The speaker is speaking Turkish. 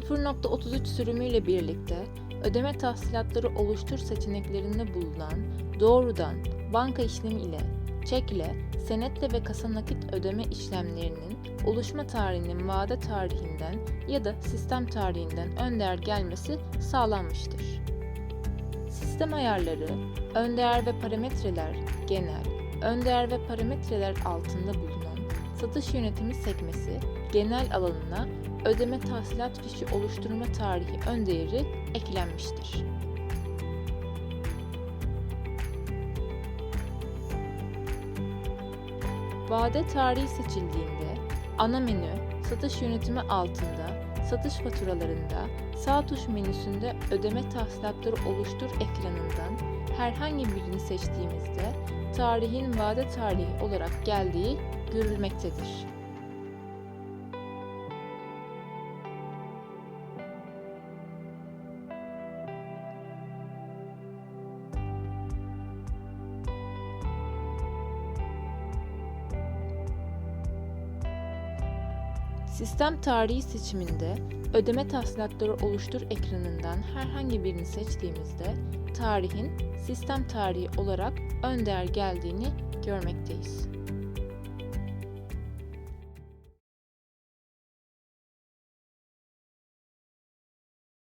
0.33 sürümüyle birlikte ödeme tahsilatları oluştur seçeneklerinde bulunan doğrudan banka işlemi ile, çekle, senetle ve kasa nakit ödeme işlemlerinin oluşma tarihinin vade tarihinden ya da sistem tarihinden önder gelmesi sağlanmıştır. Sistem ayarları, öndeğer ve parametreler genel, öndeğer ve parametreler altında bulunan satış yönetimi sekmesi genel alanına ödeme tahsilat fişi oluşturma tarihi ön değeri eklenmiştir. Vade tarihi seçildiğinde ana menü satış yönetimi altında satış faturalarında sağ tuş menüsünde ödeme tahsilatları oluştur ekranından herhangi birini seçtiğimizde tarihin vade tarihi olarak geldiği görülmektedir. Sistem tarihi seçiminde ödeme tahsilatları oluştur ekranından herhangi birini seçtiğimizde tarihin sistem tarihi olarak ön değer geldiğini görmekteyiz.